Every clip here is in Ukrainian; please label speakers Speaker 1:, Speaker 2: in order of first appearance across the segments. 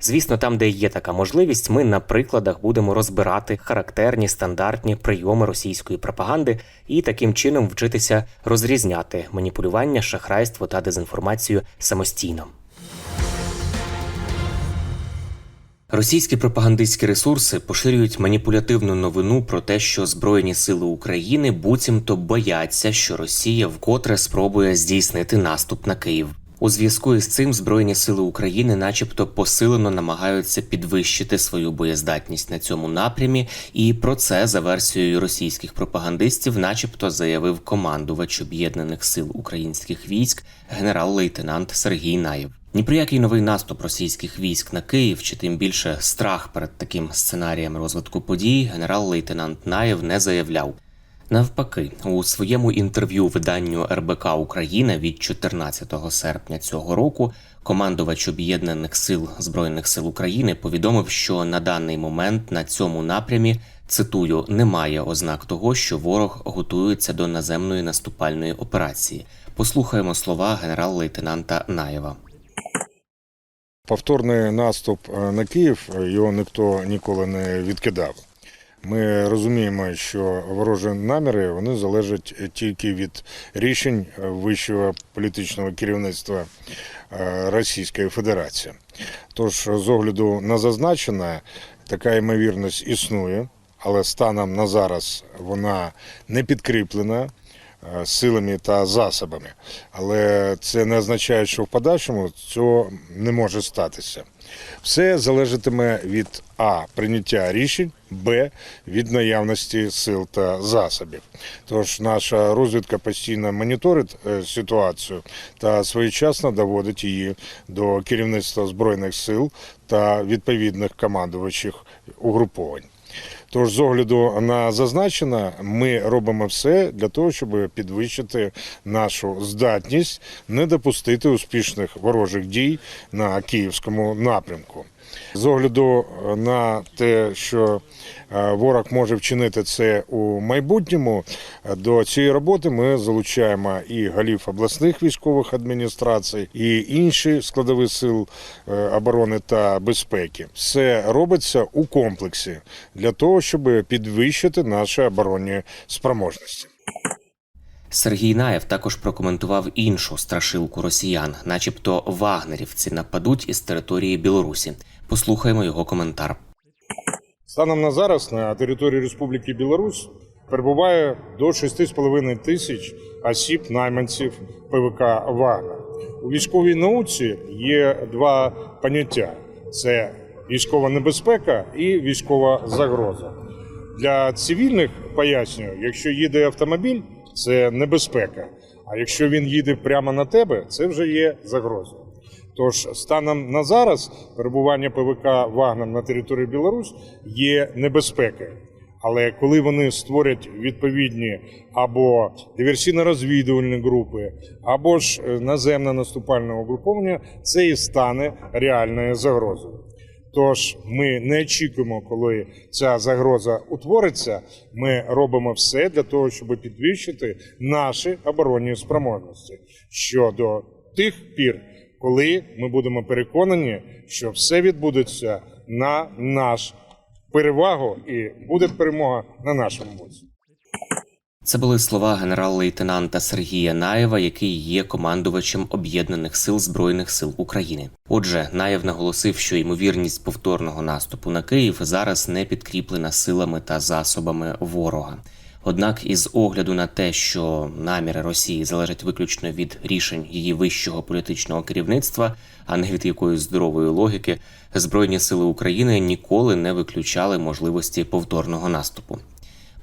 Speaker 1: Звісно, там, де є така можливість, ми на прикладах будемо розбирати характерні стандартні прийоми російської пропаганди і таким чином вчитися розрізняти маніпулювання, шахрайство та дезінформацію самостійно. Російські пропагандистські ресурси поширюють маніпулятивну новину про те, що Збройні сили України буцімто бояться, що Росія вкотре спробує здійснити наступ на Київ. У зв'язку із цим Збройні сили України, начебто, посилено намагаються підвищити свою боєздатність на цьому напрямі, і про це за версією російських пропагандистів, начебто, заявив командувач об'єднаних сил українських військ генерал-лейтенант Сергій Наєв. Ні про який новий наступ російських військ на Київ, чи тим більше страх перед таким сценарієм розвитку подій, генерал-лейтенант Наєв не заявляв. Навпаки, у своєму інтерв'ю виданню РБК Україна від 14 серпня цього року командувач об'єднаних сил збройних сил України повідомив, що на даний момент на цьому напрямі цитую немає ознак того, що ворог готується до наземної наступальної операції. Послухаємо слова генерал-лейтенанта Наєва.
Speaker 2: Повторний наступ е, на Київ е, його ніхто ніколи не відкидав. Ми розуміємо, що ворожі наміри вони залежать тільки від рішень вищого політичного керівництва е, Російської Федерації. Тож, з огляду на зазначене, така ймовірність існує, але станом на зараз вона не підкріплена силами та засобами. Але це не означає, що в подальшому цього не може статися. Все залежатиме від А. Прийняття рішень, Б. Від наявності сил та засобів. Тож наша розвідка постійно моніторить е, ситуацію та своєчасно доводить її до керівництва збройних сил та відповідних командувачів угруповань. Тож, з огляду на зазначене, ми робимо все для того, щоб підвищити нашу здатність не допустити успішних ворожих дій на київському напрямку. З огляду на те, що е, ворог може вчинити це у майбутньому, е, до цієї роботи ми залучаємо і голів обласних військових адміністрацій, і інші складові сил е, оборони та безпеки. Все робиться у комплексі для того, щоб підвищити наші оборонні спроможності.
Speaker 1: Сергій Наєв також прокоментував іншу страшилку росіян, начебто вагнерівці нападуть із території Білорусі. Послухаємо його коментар.
Speaker 2: Станом на зараз на території Республіки Білорусь перебуває до 6,5 тисяч осіб найманців ПВК Вагнер. У військовій науці є два поняття: це військова небезпека і військова загроза. Для цивільних пояснюю, якщо їде автомобіль, це небезпека. А якщо він їде прямо на тебе, це вже є загроза. Тож станом на зараз перебування ПВК Вагнер на території Білорусь є небезпекою. Але коли вони створять відповідні або диверсійно-розвідувальні групи, або ж е, наземне наступальне угруповання, це і стане реальною загрозою. Тож ми не очікуємо, коли ця загроза утвориться. Ми робимо все для того, щоб підвищити наші оборонні спроможності щодо тих пір, коли ми будемо переконані, що все відбудеться на наш перевагу і буде перемога на нашому боці.
Speaker 1: Це були слова генерал-лейтенанта Сергія Наєва, який є командувачем об'єднаних сил збройних сил України. Отже, Наєв наголосив, що ймовірність повторного наступу на Київ зараз не підкріплена силами та засобами ворога. Однак, із огляду на те, що наміри Росії залежать виключно від рішень її вищого політичного керівництва, а не від якоїсь здорової логіки, збройні сили України ніколи не виключали можливості повторного наступу.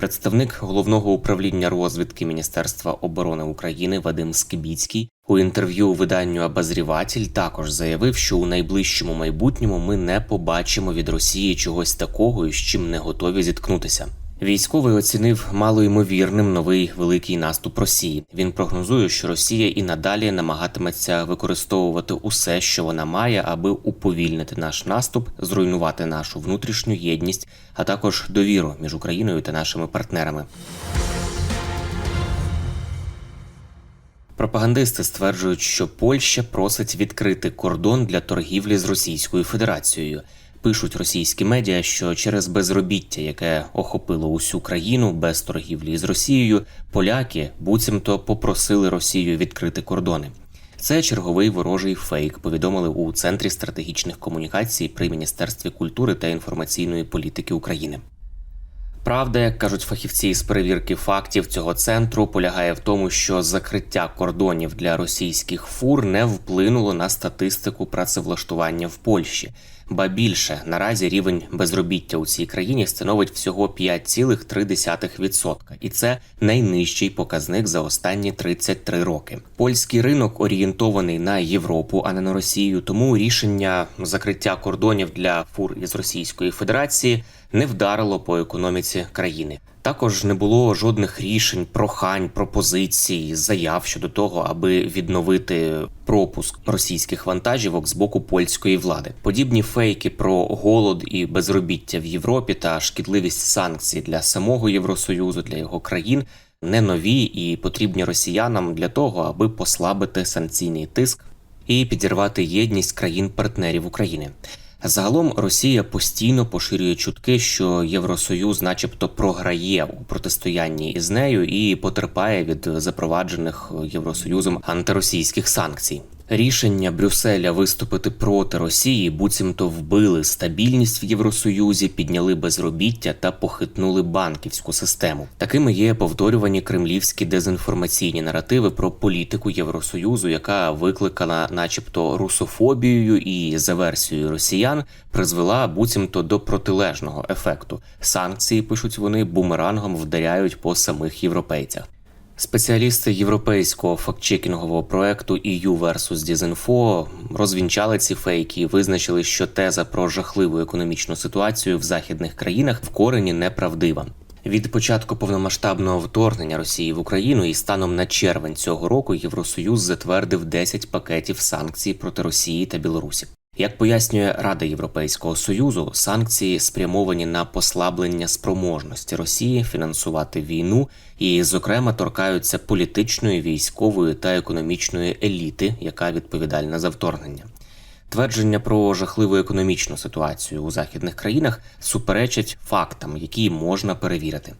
Speaker 1: Представник головного управління розвідки Міністерства оборони України Вадим Скибіцький у інтерв'ю виданню Обозріватель також заявив, що у найближчому майбутньому ми не побачимо від Росії чогось такого, із чим не готові зіткнутися. Військовий оцінив малоймовірним новий великий наступ Росії. Він прогнозує, що Росія і надалі намагатиметься використовувати усе, що вона має, аби уповільнити наш наступ, зруйнувати нашу внутрішню єдність, а також довіру між Україною та нашими партнерами. Пропагандисти стверджують, що Польща просить відкрити кордон для торгівлі з Російською Федерацією. Пишуть російські медіа, що через безробіття, яке охопило усю країну без торгівлі з Росією, поляки буцімто попросили Росію відкрити кордони. Це черговий ворожий фейк. Повідомили у центрі стратегічних комунікацій при міністерстві культури та інформаційної політики України. Правда, як кажуть фахівці з перевірки фактів цього центру, полягає в тому, що закриття кордонів для російських фур не вплинуло на статистику працевлаштування в Польщі. Ба більше наразі рівень безробіття у цій країні становить всього 5,3%. і це найнижчий показник за останні 33 роки. Польський ринок орієнтований на Європу, а не на Росію. Тому рішення закриття кордонів для фур із Російської Федерації не вдарило по економіці країни. Також не було жодних рішень, прохань, пропозицій, заяв щодо того, аби відновити пропуск російських вантажівок з боку польської влади. Подібні фейки про голод і безробіття в Європі та шкідливість санкцій для самого Євросоюзу для його країн не нові і потрібні росіянам для того, аби послабити санкційний тиск і підірвати єдність країн-партнерів України. Загалом Росія постійно поширює чутки, що Євросоюз, начебто, програє у протистоянні із нею і потерпає від запроваджених Євросоюзом антиросійських санкцій. Рішення Брюсселя виступити проти Росії буцімто вбили стабільність в Євросоюзі, підняли безробіття та похитнули банківську систему. Такими є повторювані кремлівські дезінформаційні наративи про політику Євросоюзу, яка викликана, начебто, русофобією і за версією росіян призвела буцімто до протилежного ефекту. Санкції пишуть вони бумерангом вдаряють по самих європейцях. Спеціалісти європейського фактчекінгового проекту EU vs Disinfo розвінчали ці фейки і визначили, що теза про жахливу економічну ситуацію в західних країнах в корені неправдива. Від початку повномасштабного вторгнення Росії в Україну і станом на червень цього року Євросоюз затвердив 10 пакетів санкцій проти Росії та Білорусі. Як пояснює Рада Європейського союзу, санкції спрямовані на послаблення спроможності Росії фінансувати війну і, зокрема, торкаються політичної, військової та економічної еліти, яка відповідальна за вторгнення. Твердження про жахливу економічну ситуацію у західних країнах суперечать фактам, які можна перевірити.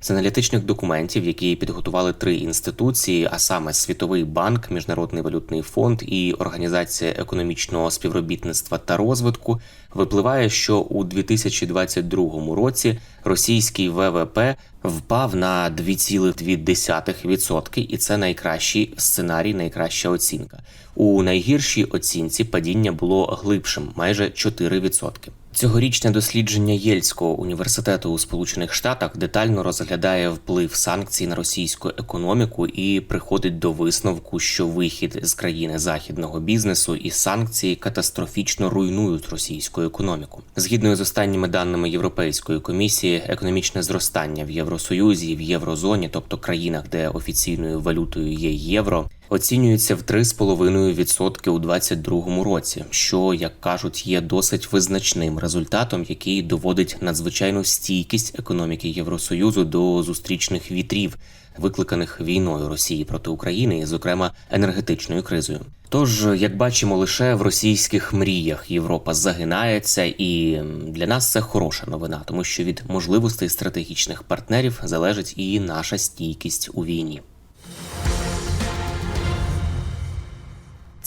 Speaker 1: З аналітичних документів, які підготували три інституції, а саме Світовий банк, Міжнародний валютний фонд і Організація економічного співробітництва та розвитку, випливає, що у 2022 році російський ВВП впав на 2,2%, і це найкращий сценарій, найкраща оцінка. У найгіршій оцінці падіння було глибшим майже 4%. Цьогорічне дослідження Єльського університету у Сполучених Штатах детально розглядає вплив санкцій на російську економіку і приходить до висновку, що вихід з країни західного бізнесу і санкції катастрофічно руйнують російську економіку. Згідно з останніми даними Європейської комісії, економічне зростання в Євросоюзі в єврозоні, тобто країнах, де офіційною валютою є євро. Оцінюється в 3,5% у 2022 році, що як кажуть, є досить визначним результатом, який доводить надзвичайну стійкість економіки Євросоюзу до зустрічних вітрів, викликаних війною Росії проти України, і, зокрема енергетичною кризою. Тож, як бачимо, лише в російських мріях Європа загинається, і для нас це хороша новина, тому що від можливостей стратегічних партнерів залежить і наша стійкість у війні.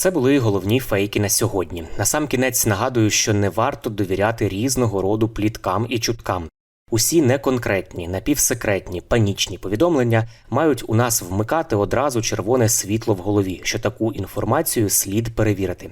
Speaker 1: Це були головні фейки на сьогодні. На сам кінець нагадую, що не варто довіряти різного роду пліткам і чуткам. Усі неконкретні, напівсекретні, панічні повідомлення мають у нас вмикати одразу червоне світло в голові, що таку інформацію слід перевірити.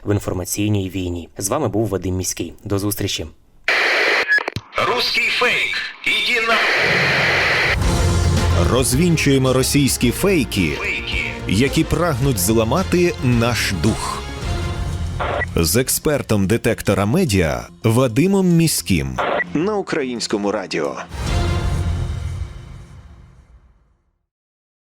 Speaker 1: в інформаційній війні. З вами був Вадим Міський. До зустрічі.
Speaker 3: Русский фейк. Иди на
Speaker 4: Розвінчуємо російські фейки,
Speaker 3: фейки.
Speaker 4: які прагнуть зламати наш дух. З експертом детектора медіа Вадимом Міським на українському радіо.